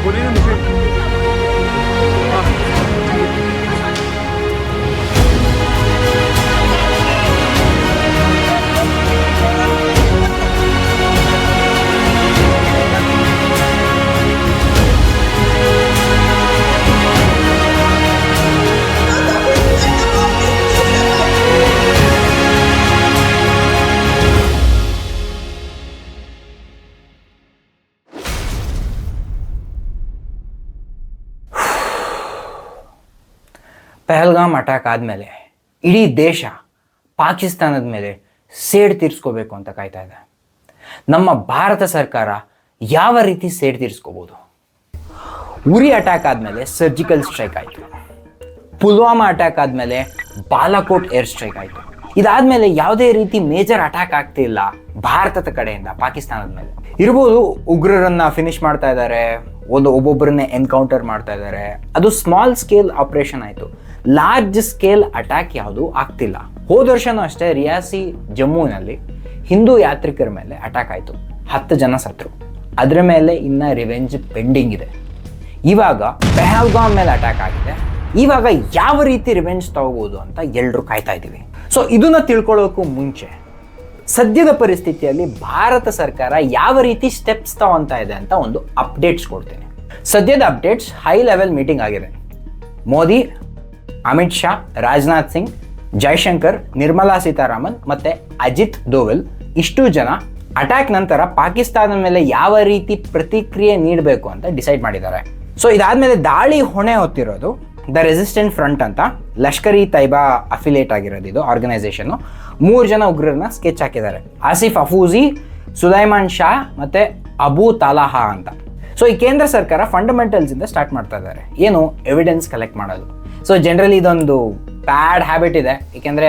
abone olun. Pahalgam attack ಆದಮೇಲೆ ಇಡೀ ದೇಶ ಪಾಕಿಸ್ತಾನದ ಮೇಲೆ ಸೇಡ್ ತೀರಿಸ್ಕೋಬೇಕು ಅಂತ ಕಾಯ್ತಾ ಇದೆ. ನಮ್ಮ ಭಾರತ ಸರ್ಕಾರ ಯಾವ ರೀತಿ ಸೇಡ್ ತೀರಿಸ್ಕೋಬೋದು? ಉರಿ ಅಟ್ಯಾಕ್ ಆದಮೇಲೆ ಸರ್ಜಿಕಲ್ ಸ್ಟ್ರೈಕ್ ಆಯಿತು. ಪುಲ್ವಾಮಾ ಅಟ್ಯಾಕ್ ಆದಮೇಲೆ ಬಾಲಾಕೋಟ್ ಏರ್ ಸ್ಟ್ರೈಕ್ ಆಯಿತು. ಇದಾದ್ಮೇಲೆ ಯಾವುದೇ ರೀತಿ ಮೇಜರ್ ಅಟ್ಯಾಕ್ ಆಗ್ತಿಲ್ಲ ಭಾರತದ ಕಡೆಯಿಂದ, ಪಾಕಿಸ್ತಾನದ ಮೇಲೆ. ಇರ್ಬೋದು, ಉಗ್ರರನ್ನ ಫಿನಿಶ್ ಮಾಡ್ತಾ ಇದ್ದಾರೆ ಒಂದು ಒಬ್ಬೊಬ್ಬರನ್ನೇ ಎನ್ಕೌಂಟರ್ ಮಾಡ್ತಾ ಇದ್ದಾರೆ ಅದು ಸ್ಮಾಲ್ ಸ್ಕೇಲ್ ಆಪರೇಷನ್ ಆಯಿತು. ಲಾರ್ಜ್ ಸ್ಕೇಲ್ ಅಟ್ಯಾಕ್ ಯಾವುದು ಆಗ್ತಿಲ್ಲ. ಹೋದ ವರ್ಷನೂ ಅಷ್ಟೇ ರಿಯಾಸಿ ಜಮ್ಮುವಿನಲ್ಲಿ ಹಿಂದೂ ಯಾತ್ರಿಕರ ಮೇಲೆ ಅಟ್ಯಾಕ್ ಆಯಿತು. ಹತ್ತು ಜನ ಸತ್ರು. ಅದರ ಮೇಲೆ ಇನ್ನ ರಿವೆಂಜ್ ಪೆಂಡಿಂಗ್ ಇದೆ. ಇವಾಗ ಪೆಹಲ್ಗಾಮ್ ಮೇಲೆ ಅಟ್ಯಾಕ್ ಆಗಿದೆ. ಇವಾಗ ಯಾವ ರೀತಿ ರಿವೆಂಜ್ ತಗೋಬಹುದು ಅಂತ ಎಲ್ಲರೂ ಕಾಯ್ತಾ ಇದ್ದೀವಿ. ಸೊ ಇದನ್ನ ತಿಳ್ಕೊಳ್ಳೋಕ್ಕೂ ಮುಂಚೆ ಸದ್ಯದ ಪರಿಸ್ಥಿತಿಯಲ್ಲಿ ಭಾರತ ಸರ್ಕಾರ ಯಾವ ರೀತಿ ಸ್ಟೆಪ್ಸ್ ತಗೊಂತ ಇದೆ ಅಂತ ಒಂದು ಅಪ್ಡೇಟ್ಸ್ ಕೊಡ್ತೇನೆ. ಸದ್ಯದ ಅಪ್ಡೇಟ್ಸ್ ಹೈ ಲೆವೆಲ್ ಮೀಟಿಂಗ್ ಆಗಿದೆ. ಮೋದಿ ಅಮಿತ್ ಶಾ, ರಾಜನಾಥ್ ಸಿಂಗ್, ಜೈಶಂಕರ್, ನಿರ್ಮಲಾ ಸೀತಾರಾಮನ್ ಮತ್ತೆ ಅಜಿತ್ ದೋವಲ್ ಇಷ್ಟು ಜನ ಅಟ್ಯಾಕ್ ನಂತರ ಪಾಕಿಸ್ತಾನದ ಮೇಲೆ ಯಾವ ರೀತಿ ಪ್ರತಿಕ್ರಿಯೆ ನೀಡಬೇಕು ಅಂತ ಡಿಸೈಡ್ ಮಾಡಿದ್ದಾರೆ. ಸೊ ಇದಾದ್ಮೇಲೆ ದಾಳಿ ಹೊಣೆ ಹೊತ್ತಿರೋದು ದ ರೆಸಿಸ್ಟೆಂಟ್ ಫ್ರಂಟ್ ಅಂತ ಲಷ್ಕರ್ ಇ ತೈಬಾ ಅಫಿಲೇಟ್ ಆಗಿರೋದು ಇದು ಆರ್ಗನೈಸೇಷನ್ ಮೂರು ಜನ ಉಗ್ರರನ್ನ ಸ್ಕೆಚ್ ಹಾಕಿದ್ದಾರೆ. ಆಸಿಫ್ ಅಫೂಜಿ, ಸುಲೈಮಾನ್ ಶಾ ಮತ್ತೆ ಅಬು ತಾಲಾಹಾ ಅಂತ. ಸೊ ಈ ಕೇಂದ್ರ ಸರ್ಕಾರ ಫಂಡಮೆಂಟಲ್ಸ್ ಇಂದ ಸ್ಟಾರ್ಟ್ ಮಾಡ್ತಾ ಇದ್ದಾರೆ. ಏನು? ಎವಿಡೆನ್ಸ್ ಕಲೆಕ್ಟ್ ಮಾಡೋದು. ಸೊ ಜನರಲಿ ಇದೊಂದು ಬ್ಯಾಡ್ ಹ್ಯಾಬಿಟ್ ಇದೆ. ಏಕೆಂದರೆ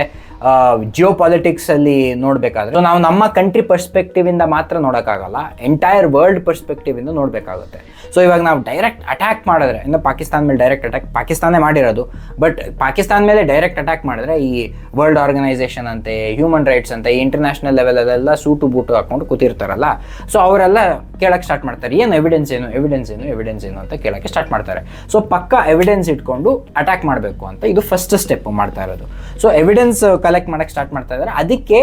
ಜಿಯೋ ಪಾಲಿಟಿಕ್ಸಲ್ಲಿ ನೋಡಬೇಕಾದ್ರೆ ನಾವು ನಮ್ಮ ಕಂಟ್ರಿ ಪರ್ಸ್ಪೆಕ್ಟಿವ್ ಇಂದ ಮಾತ್ರ ನೋಡೋಕ್ಕಾಗಲ್ಲ ಎಂಟೈರ್ ವರ್ಲ್ಡ್ ಪರ್ಸ್ಪೆಕ್ಟಿವ್ ಇಂದ ನೋಡಬೇಕಾಗುತ್ತೆ. ಸೊ ಇವಾಗ ನಾವು ಡೈರೆಕ್ಟ್ ಅಟ್ಯಾಕ್ ಮಾಡಿದ್ರೆ, ಇನ್ನು ಪಾಕಿಸ್ತಾನ ಮೇಲೆ ಡೈರೆಕ್ಟ್ ಅಟ್ಯಾಕ್ ಪಾಕಿಸ್ತಾನೇ ಮಾಡಿರೋದು ಬಟ್ ಪಾಕಿಸ್ತಾನ ಮೇಲೆ ಡೈರೆಕ್ಟ್ ಅಟ್ಯಾಕ್ ಮಾಡಿದ್ರೆ ಈ ವರ್ಲ್ಡ್ ಆರ್ಗನೈಸೇಷನ್ ಅಂತೆ ಹ್ಯೂಮನ್ ರೈಟ್ಸ್ ಅಂತೆ ಇಂಟರ್ನ್ಯಾಷನಲ್ ಲೆವೆಲ್ ಅಲ್ಲೆಲ್ಲ ಸೂಟು ಬೂಟು ಹಾಕೊಂಡು ಕೂತಿರ್ತಾರಲ್ಲ ಸೊ ಅವರೆಲ್ಲ ಕೇಳಕ್ಕೆ ಸ್ಟಾರ್ಟ್ ಮಾಡ್ತಾರೆ. ಏನು ಎವಿಡೆನ್ಸ್ ಏನು ಎವಿಡೆನ್ಸ್ ಏನು ಎವಿಡೆನ್ಸ್ ಏನು ಅಂತ ಕೇಳಕ್ಕೆ ಸ್ಟಾರ್ಟ್ ಮಾಡ್ತಾರೆ. ಸೊ ಪಕ್ಕ ಎವಿಡೆನ್ಸ್ ಇಟ್ಕೊಂಡು ಅಟ್ಯಾಕ್ ಮಾಡಬೇಕು ಅಂತ ಇದು ಫಸ್ಟ್ ಸ್ಟೆಪ್ ಮಾಡ್ತಾ ಇರೋದು. ಸೊ ಎವಿಡೆನ್ಸ್ ಕಲೆಕ್ಟ್ ಮಾಡಕ್ಕೆ ಸ್ಟಾರ್ಟ್ ಮಾಡ್ತಾ ಇದ್ದಾರೆ ಅದಕ್ಕೆ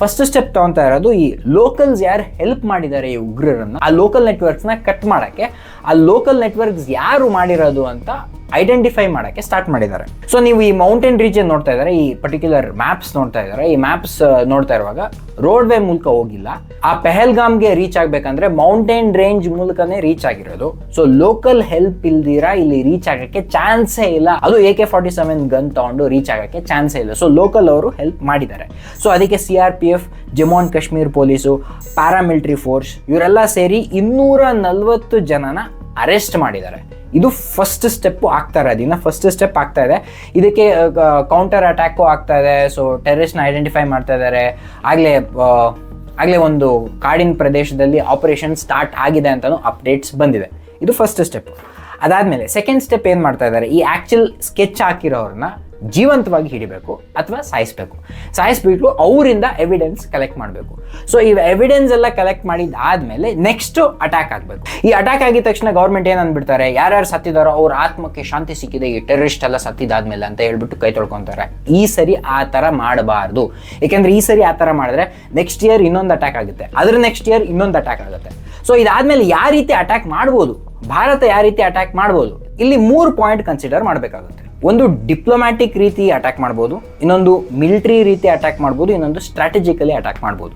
ಫಸ್ಟ್ ಸ್ಟೆಪ್ ತಗೊತಾ ಇರೋದು ಈ ಲೋಕಲ್ಸ್ ಯಾರು ಹೆಲ್ಪ್ ಮಾಡಿದ್ದಾರೆ ಈ ಉಗ್ರರನ್ನು, ಆ ಲೋಕಲ್ ನೆಟ್ವರ್ಕ್ಸ್ನ ಕಟ್ ಮಾಡೋಕ್ಕೆ, ಆ ಲೋಕಲ್ ನೆಟ್ವರ್ಕ್ಸ್ ಯಾರು ಮಾಡಿರೋದು ಅಂತ ಐಡೆಂಟಿಫೈ ಮಾಡೋಕ್ಕೆ ಸ್ಟಾರ್ಟ್ ಮಾಡಿದ್ದಾರೆ. ಸೊ ನೀವು ಈ ಮೌಂಟೇನ್ ರೀಜನ್ ನೋಡ್ತಾ ಇದ್ದಾರೆ, ಈ ಪರ್ಟಿಕ್ಯುಲರ್ ಮ್ಯಾಪ್ಸ್ ನೋಡ್ತಾ ಇದ್ದಾರೆ. ಈ ಮ್ಯಾಪ್ಸ್ ನೋಡ್ತಾ ಇರುವಾಗ ರೋಡ್ ವೇ ಮೂಲಕ ಹೋಗಿಲ್ಲ. ಆ ಪೆಹಲ್ಗಾಮ್ಗೆ ರೀಚ್ ಆಗಬೇಕಂದ್ರೆ ಮೌಂಟೇನ್ ರೇಂಜ್ ಮೂಲಕನೇ ರೀಚ್ ಆಗಿರೋದು. ಸೊ ಲೋಕಲ್ ಹೆಲ್ಪ್ ಇಲ್ದಿರಾ ಇಲ್ಲಿ ರೀಚ್ ಆಗಕ್ಕೆ ಚಾನ್ಸೇ ಇಲ್ಲ. ಅದು A K forty seven gun ತಗೊಂಡು ರೀಚ್ ಆಗಕ್ಕೆ ಚಾನ್ಸೇ ಇಲ್ಲ. ಸೊ ಲೋಕಲ್ ಅವರು ಹೆಲ್ಪ್ ಮಾಡಿದ್ದಾರೆ. ಸೊ ಅದಕ್ಕೆ C R P F Jammu and Kashmir police paramilitary force ಇವರೆಲ್ಲ ಸೇರಿ ಇನ್ನೂರ ನಲ್ವತ್ತು ಜನನ ಅರೆಸ್ಟ್ ಮಾಡಿದ್ದಾರೆ. ಇದು ಫಸ್ಟ್ ಸ್ಟೆಪ್ ಆಗ್ತಾ ಇರೋದು. ಫಸ್ಟ್ ಸ್ಟೆಪ್ ಆಗ್ತಾ ಇದೆ. ಇದಕ್ಕೆ ಕೌಂಟರ್ ಅಟ್ಯಾಕು ಆಗ್ತಾ ಇದೆ. ಸೊ ಟೆರರಿಸ್ಟ್ನ ಐಡೆಂಟಿಫೈ ಮಾಡ್ತಾ ಇದ್ದಾರೆ ಆಗಲೇ ಆಗಲೇ ಒಂದು ಕಾಡಿನ ಪ್ರದೇಶದಲ್ಲಿ ಆಪರೇಷನ್ ಸ್ಟಾರ್ಟ್ ಆಗಿದೆ ಅಂತಲೂ ಅಪ್ಡೇಟ್ಸ್ ಬಂದಿದೆ. ಇದು ಫಸ್ಟ್ ಸ್ಟೆಪ್ ಅದಾದಮೇಲೆ ಸೆಕೆಂಡ್ ಸ್ಟೆಪ್ ಏನು ಮಾಡ್ತಾ ಇದ್ದಾರೆ ಈ ಆ್ಯಕ್ಚುಲ್ ಸ್ಕೆಚ್ ಹಾಕಿರೋರನ್ನ ಜೀವಂತವಾಗಿ ಹಿಡಿಬೇಕು ಅಥವಾ ಸಾಯಿಸ್ಬೇಕು. ಸಾಯಿಸ್ಬಿಟ್ಟು ಅವರಿಂದ ಎವಿಡೆನ್ಸ್ ಕಲೆಕ್ಟ್ ಮಾಡಬೇಕು. ಸೊ ಈ ಎವಿಡೆನ್ಸ್ ಎಲ್ಲ ಕಲೆಕ್ಟ್ ಮಾಡಿದಾದ್ಮೇಲೆ ನೆಕ್ಸ್ಟ್ ಅಟ್ಯಾಕ್ ಆಗಬೇಕು. ಈ ಅಟ್ಯಾಕ್ ಆಗಿದ ತಕ್ಷಣ ಗೌರ್ಮೆಂಟ್ ಏನು ಅಂದ್ಬಿಡ್ತಾರೆ? ಯಾರ್ಯಾರು ಸತ್ತಿದಾರೋ ಅವ್ರ ಆತ್ಮಕ್ಕೆ ಶಾಂತಿ ಸಿಕ್ಕಿದೆ, ಈ ಟೆರರಿಸ್ಟ್ ಎಲ್ಲ ಸತ್ತಿದಾದ್ಮೇಲೆ ಅಂತ ಹೇಳ್ಬಿಟ್ಟು ಕೈ ತೊಳ್ಕೊತಾರೆ. ಈ ಸರಿ ಆ ಥರ ಮಾಡಬಾರ್ದು. ಏಕೆಂದ್ರೆ ಈ ಸರಿ ಆ ಥರ ಮಾಡಿದ್ರೆ ನೆಕ್ಸ್ಟ್ ಇಯರ್ ಇನ್ನೊಂದು ಅಟ್ಯಾಕ್ ಆಗುತ್ತೆ. ಅದ್ರ ನೆಕ್ಸ್ಟ್ ಇಯರ್ ಇನ್ನೊಂದು ಅಟ್ಯಾಕ್ ಆಗುತ್ತೆ. ಸೊ ಇದಾದ್ಮೇಲೆ ಯಾವ ರೀತಿ ಅಟ್ಯಾಕ್ ಮಾಡ್ಬೋದು? ಭಾರತ ಯಾವ ರೀತಿ ಅಟ್ಯಾಕ್ ಮಾಡ್ಬೋದು? ಇಲ್ಲಿ ಮೂರು ಪಾಯಿಂಟ್ ಕನ್ಸಿಡರ್ ಮಾಡಬೇಕಾಗುತ್ತೆ. ಒಂದು ಡಿಪ್ಲೊಮ್ಯಾಟಿಕ್ ರೀತಿ ಅಟ್ಯಾಕ್ ಮಾಡ್ಬೋದು, ಇನ್ನೊಂದು ಮಿಲಿಟ್ರಿ ರೀತಿ ಅಟ್ಯಾಕ್ ಮಾಡ್ಬೋದು, ಇನ್ನೊಂದು ಸ್ಟ್ರಾಟಜಿಕಲಿ ಅಟ್ಯಾಕ್ ಮಾಡ್ಬೋದು.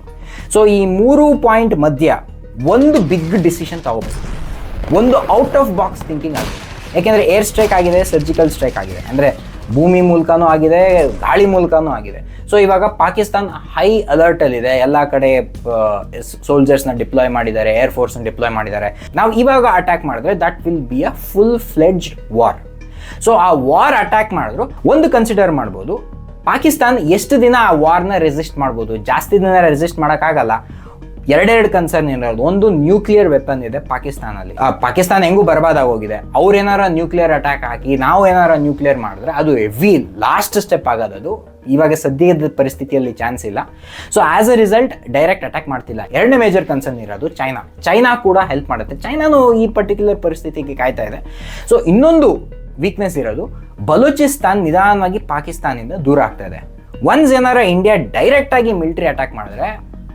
ಸೊ ಈ ಮೂರು ಪಾಯಿಂಟ್ ಮಧ್ಯ ಒಂದು ಬಿಗ್ ಡಿಸಿಷನ್ ತಗೋಬೇಕು. ಒಂದು ಔಟ್ ಆಫ್ ಬಾಕ್ಸ್ ಥಿಂಕಿಂಗ್ ಆಗಿದೆ ಯಾಕೆಂದರೆ ಏರ್ ಸ್ಟ್ರೈಕ್ ಆಗಿದೆ ಸರ್ಜಿಕಲ್ ಸ್ಟ್ರೈಕ್ ಆಗಿದೆ. ಅಂದರೆ ಭೂಮಿ ಮೂಲಕನೂ ಆಗಿದೆ, ಗಾಳಿ ಮೂಲಕನೂ ಆಗಿದೆ. ಸೊ ಇವಾಗ ಪಾಕಿಸ್ತಾನ್ ಹೈ ಅಲರ್ಟಲ್ಲಿದೆ ಎಲ್ಲ ಕಡೆ ಸೋಲ್ಜರ್ಸ್ನ ಡಿಪ್ಲಾಯ್ ಮಾಡಿದ್ದಾರೆ ಏರ್ ಫೋರ್ಸ್ನ ಡಿಪ್ಲಾಯ್ ಮಾಡಿದ್ದಾರೆ. ನಾವು ಇವಾಗ ಅಟ್ಯಾಕ್ ಮಾಡಿದ್ರೆ that will be a full fledged war so ಆ ವಾರ್ ಅಟ್ಯಾಕ್ ಮಾಡಿದ್ರು. ಒಂದು ಕನ್ಸಿಡರ್ ಮಾಡ್ಬೋದು. ಪಾಕಿಸ್ತಾನ್ ಎಷ್ಟು ದಿನ ಆ ವಾರ್ನ ರೆಸಿಸ್ಟ್ ಮಾಡ್ಬೋದು? ಜಾಸ್ತಿ ದಿನ ರೆಸಿಸ್ಟ್ ಮಾಡೋಕ್ಕಾಗಲ್ಲ. ಎರಡೆರಡು ಕನ್ಸರ್ನ್ ಇರೋದು ಒಂದು ನ್ಯೂಕ್ಲಿಯರ್ ವೆಪನ್ ಇದೆ ಪಾಕಿಸ್ತಾನಲ್ಲಿ. ಪಾಕಿಸ್ತಾನ ಹೆಂಗೂ ಬರ್ಬಾದಾಗೋಗಿದೆ ಅವ್ರೇನಾರ ನ್ಯೂಕ್ಲಿಯರ್ ಅಟ್ಯಾಕ್ ಹಾಕಿ, ನಾವು ಏನಾರ ನ್ಯೂಕ್ಲಿಯರ್ ಮಾಡಿದ್ರೆ ಅದು ಎವಿ ಲಾಸ್ಟ್ ಸ್ಟೆಪ್ ಆಗೋದು ಇವಾಗ ಸದ್ಯದ ಪರಿಸ್ಥಿತಿಯಲ್ಲಿ ಚಾನ್ಸ್ ಇಲ್ಲ. So as a result direct attack ಮಾಡ್ತಿಲ್ಲ. ಎರಡನೇ ಮೇಜರ್ ಕನ್ಸರ್ನ್ ಇರೋದು ಚೈನಾ. ಚೈನಾ ಕೂಡ ಹೆಲ್ಪ್ ಮಾಡುತ್ತೆ. ಚೈನಾನು ಈ ಪರ್ಟಿಕ್ಯುಲರ್ ಪರಿಸ್ಥಿತಿಗೆ ಕಾಯ್ತಾ ಇದೆ. ಸೊ ಇನ್ನೊಂದು ವೀಕ್ನೆಸ್ ಇರೋದು. ಬಲೂಚಿಸ್ತಾನ್ ನಿಧಾನವಾಗಿ ಪಾಕಿಸ್ತಾನಿಂದ ದೂರ ಆಗ್ತಾ ಇದೆ. ಒನ್ಸ್ ಏನಾರ ಇಂಡಿಯಾ ಡೈರೆಕ್ಟ್ ಆಗಿ ಮಿಲಿಟರಿ ಅಟ್ಯಾಕ್ ಮಾಡಿದ್ರೆ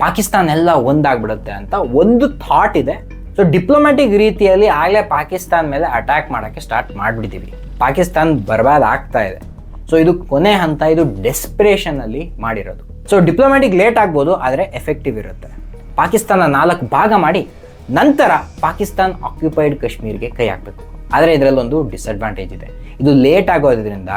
ಪಾಕಿಸ್ತಾನ್ ಎಲ್ಲ ಒಂದಾಗ್ಬಿಡುತ್ತೆ ಅಂತ ಒಂದು ಥಾಟ್ ಇದೆ. ಸೊ ಡಿಪ್ಲೊಮ್ಯಾಟಿಕ್ ರೀತಿಯಲ್ಲಿ ಆಗಲೇ ಪಾಕಿಸ್ತಾನ ಮೇಲೆ ಅಟ್ಯಾಕ್ ಮಾಡೋಕ್ಕೆ ಸ್ಟಾರ್ಟ್ ಮಾಡಿಬಿಡ್ತೀವಿ ಪಾಕಿಸ್ತಾನ್ ಬರ್ಬಾದ್ ಆಗ್ತಾ ಇದೆ. ಸೊ ಇದು ಕೊನೆ ಹಂತ, ಇದು ಡೆಸ್ಪಿರೇಷನ್ ಅಲ್ಲಿ ಮಾಡಿರೋದು. ಸೊ ಡಿಪ್ಲೊಮ್ಯಾಟಿಕ್ ಲೇಟ್ ಆಗ್ಬೋದು, ಆದರೆ ಎಫೆಕ್ಟಿವ್ ಇರುತ್ತೆ. ಪಾಕಿಸ್ತಾನ ನಾಲ್ಕು ಭಾಗ ಮಾಡಿ ನಂತರ ಪಾಕಿಸ್ತಾನ್ ಆಕ್ಯುಪೈಡ್ ಕಾಶ್ಮೀರ್ಗೆ ಕೈ ಹಾಕಬೇಕು. ಆದರೆ ಇದರಲ್ಲೊಂದು ಡಿಸ್ಅಡ್ವಾಂಟೇಜ್ ಇದೆ. ಇದು ಲೇಟ್ ಆಗೋದ್ರಿಂದ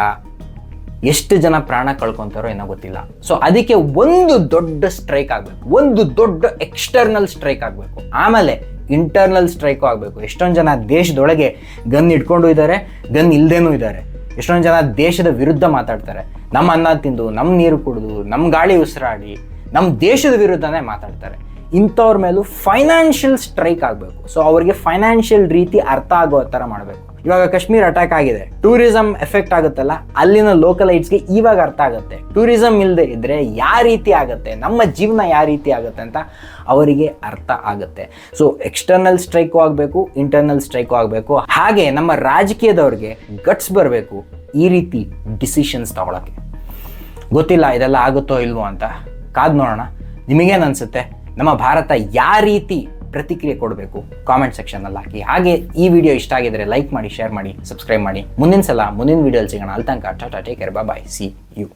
ಎಷ್ಟು ಜನ ಪ್ರಾಣ ಕಳ್ಕೊತಾರೋ ಏನೋ ಗೊತ್ತಿಲ್ಲ. ಸೊ ಅದಕ್ಕೆ ಒಂದು ದೊಡ್ಡ ಸ್ಟ್ರೈಕ್ ಆಗಬೇಕು. ಒಂದು ದೊಡ್ಡ ಎಕ್ಸ್ಟರ್ನಲ್ ಸ್ಟ್ರೈಕ್ ಆಗಬೇಕು. ಆಮೇಲೆ ಇಂಟರ್ನಲ್ ಸ್ಟ್ರೈಕು ಆಗಬೇಕು. ಎಷ್ಟೊಂದು ಜನ ದೇಶದೊಳಗೆ ಗನ್ ಇಟ್ಕೊಂಡು ಇದ್ದಾರೆ, ಗನ್ ಇಲ್ಲದೇನೂ ಇದ್ದಾರೆ. ಎಷ್ಟೊಂದು ಜನ ದೇಶದ ವಿರುದ್ಧ ಮಾತಾಡ್ತಾರೆ. ನಮ್ಮ ಅನ್ನ ತಿಂದು ನಮ್ಮ ನೀರು ಕುಡಿದು ನಮ್ಮ ಗಾಳಿ ಉಸಿರಾಡಿ ನಮ್ಮ ದೇಶದ ವಿರುದ್ಧನೇ ಮಾತಾಡ್ತಾರೆ. ಇಂಥವ್ರ ಮೇಲೂ ಫೈನಾನ್ಷಿಯಲ್ ಸ್ಟ್ರೈಕ್ ಆಗಬೇಕು. ಸೊ ಅವರಿಗೆ ಫೈನಾನ್ಷಿಯಲ್ ರೀತಿ ಅರ್ಥ ಆಗೋ ಥರ ಮಾಡಬೇಕು. ಇವಾಗ ಕಾಶ್ಮೀರ್ ಅಟ್ಯಾಕ್ ಆಗಿದೆ. ಟೂರಿಸಂ ಎಫೆಕ್ಟ್ ಆಗುತ್ತಲ್ಲ? ಅಲ್ಲಿನ ಲೋಕಲೈಟ್ಸ್ಗೆ ಇವಾಗ ಅರ್ಥ ಆಗುತ್ತೆ. ಟೂರಿಸಂ ಇಲ್ಲದೆ ಇದ್ರೆ ಯಾವ ರೀತಿ ಆಗುತ್ತೆ? ನಮ್ಮ ಜೀವನ ಯಾವ ರೀತಿ ಆಗುತ್ತೆ ಅಂತ ಅವರಿಗೆ ಅರ್ಥ ಆಗುತ್ತೆ. ಸೊ ಎಕ್ಸ್ಟರ್ನಲ್ ಸ್ಟ್ರೈಕು ಆಗಬೇಕು ಇಂಟರ್ನಲ್ ಸ್ಟ್ರೈಕು ಆಗಬೇಕು. ಹಾಗೆ ನಮ್ಮ ರಾಜಕೀಯದವ್ರಿಗೆ ಗಟ್ಸ್ ಬರಬೇಕು ಈ ರೀತಿ ಡಿಸಿಷನ್ಸ್ ತಗೊಳಕ್ಕೆ. ಗೊತ್ತಿಲ್ಲ ಇದೆಲ್ಲ ಆಗುತ್ತೋ ಇಲ್ವೋ ಅಂತ. ಕಾದು ನೋಡೋಣ. ನಿಮಗೇನು ಅನ್ಸುತ್ತೆ? ನಮ್ಮ ಭಾರತ ಯಾವ ರೀತಿ ಪ್ರತಿಕ್ರಿಯೆ ಕೊಡಬೇಕು ಕಾಮೆಂಟ್ ಸೆಕ್ಷನಲ್ಲಿ ಹಾಕಿ. ಹಾಗೆ ಈ ವಿಡಿಯೋ ಇಷ್ಟ ಆಗಿದ್ರೆ ಲೈಕ್ ಮಾಡಿ ಶೇರ್ ಮಾಡಿ ಸಬ್ಸ್ಕ್ರೈಬ್ ಮಾಡಿ. ಮುಂದಿನ ಸಲ, ಮುಂದಿನ ವಿಡಿಯೋಲಿ ಸಿಗೋಣ. ಅಲ್ಲಿ tata take care bye see you